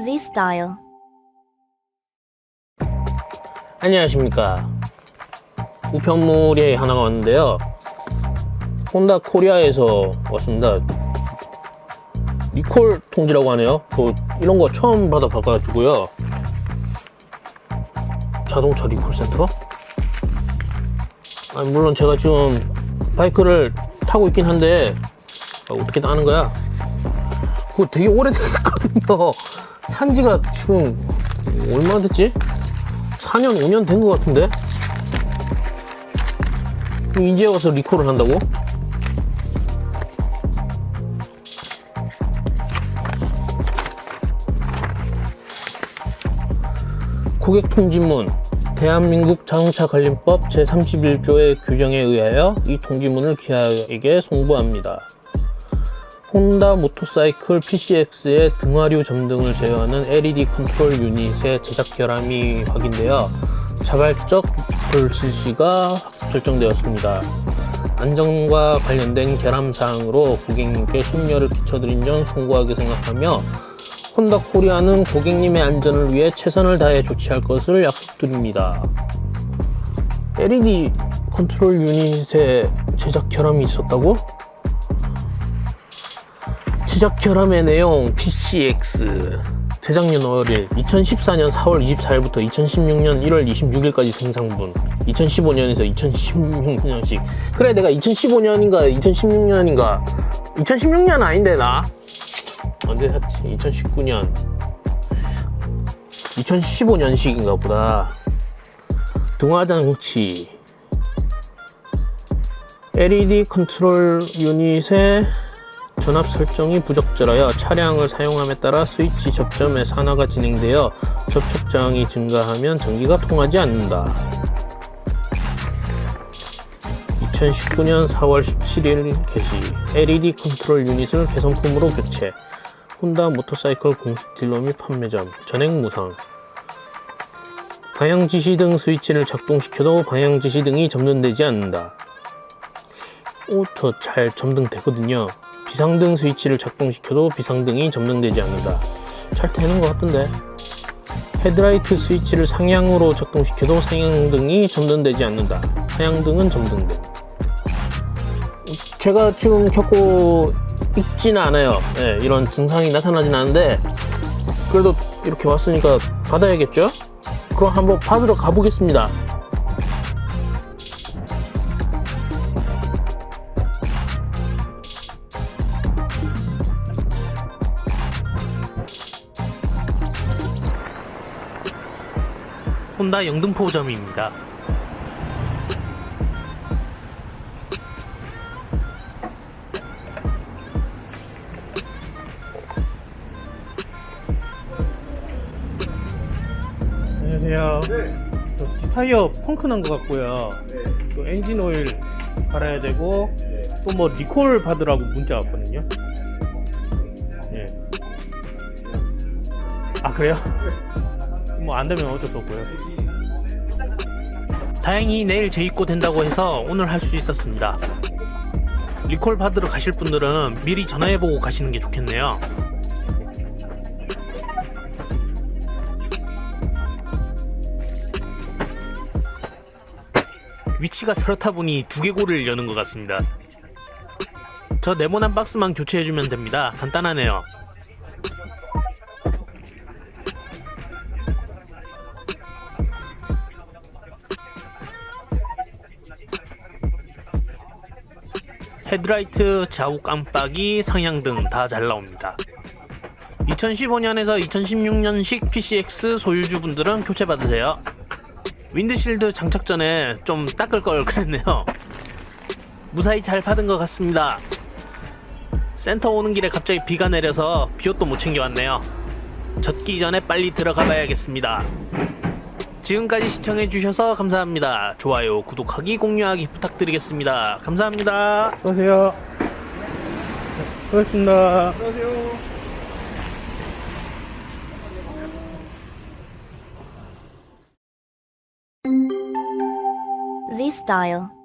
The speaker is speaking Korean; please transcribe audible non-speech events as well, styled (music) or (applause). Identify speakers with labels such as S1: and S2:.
S1: Z Style.
S2: 안녕하십니까. 우편물이 하나가 왔는데요. 혼다 코리아에서 왔습니다. 리콜 통지라고 하네요. 저 이런 거 처음 받아봐가지고요. 자동차 리콜 센터? 아니, 물론 제가 지금 바이크를 타고 있긴 한데 아, 어떻게 하는 거야? 그거 되게 오래됐거든요. (laughs) 산 지가 지금 얼마나 됐지? 4년, 5년 된 것 같은데? 이제 와서 리콜을 한다고? 고객 통지문 대한민국 자동차 관련법 제31조의 규정에 의하여 이 통지문을 기아에게 송부합니다. 혼다 모터사이클 PCX의 등화류 점등을 제어하는 LED 컨트롤 유닛의 제작 결함이 확인되어 자발적 리콜 실시가 결정되었습니다. 안전과 관련된 결함 사항으로 고객님께 심려를 끼쳐드린 점 송구하게 생각하며 혼다 코리아는 고객님의 안전을 위해 최선을 다해 조치할 것을 약속드립니다. LED 컨트롤 유닛에 제작 결함이 있었다고? 제작 결함의 내용 PCX 재작년 5일 2014년 4월 24일부터 2016년 1월 26일까지 생산분. 2015년에서 2016년씩. 그래 내가 2015년인가 2016년인가. 2016년 아닌데 나? 언제 샀지? 2019년. 2015년식인가 보다. 등화장치. LED 컨트롤 유닛의 전압 설정이 부적절하여 차량을 사용함에 따라 스위치 접점의 산화가 진행되어 접촉장이 증가하면 전기가 통하지 않는다. 2019년 4월 17일 게시 LED 컨트롤 유닛을 개선품으로 교체 혼다 모터사이클 공식 딜러 및 판매점 전액 무상 방향 지시 등 스위치를 작동시켜도 방향 지시 등이 점등되지 않는다. 오, 저 잘 점등되거든요. 비상등 스위치를 작동시켜도 비상등이 점등되지 않는다. 잘 되는 것 같던데. 헤드라이트 스위치를 상향으로 작동시켜도 상향등이 점등되지 않는다. 하향등은 점등됨. 제가 지금 겪고 있지는 않아요. 예, 이런 증상이 나타나진 않는데 그래도 이렇게 왔으니까 받아야겠죠? 그럼 한번 받으러 가보겠습니다. 혼다 영등포점입니다. 안녕하세요. 저 타이어 펑크 난 것 같고요. 또 엔진 오일 갈아야 되고 또 뭐 리콜 받으라고 문자 왔거든요. 예. 아 그래요? 뭐 안 되면 어쩔 수 없고요. 다행히 내일 재입고 된다고 해서 오늘 할 수 있었습니다. 리콜 받으러 가실 분들은 미리 전화해보고 가시는 게 좋겠네요. 위치가 저렇다 보니 두개골을 여는 것 같습니다. 저 네모난 박스만 교체해주면 됩니다. 간단하네요. 헤드라이트, 좌우 깜빡이, 상향등 다 잘 나옵니다. 2015년에서 2016년식 PCX 소유주분들은 교체 받으세요. 윈드실드 장착 전에 좀 닦을 걸 그랬네요. 무사히 잘 받은 것 같습니다. 센터 오는 길에 갑자기 비가 내려서 비옷도 못 챙겨왔네요. 젖기 전에 빨리 들어가 봐야겠습니다. 지금까지 시청해주셔서 감사합니다. 좋아요, 구독하기, 공유하기 부탁드리겠습니다. 감사합니다. 수고하세요. 수고하셨습니다.
S1: Z Style.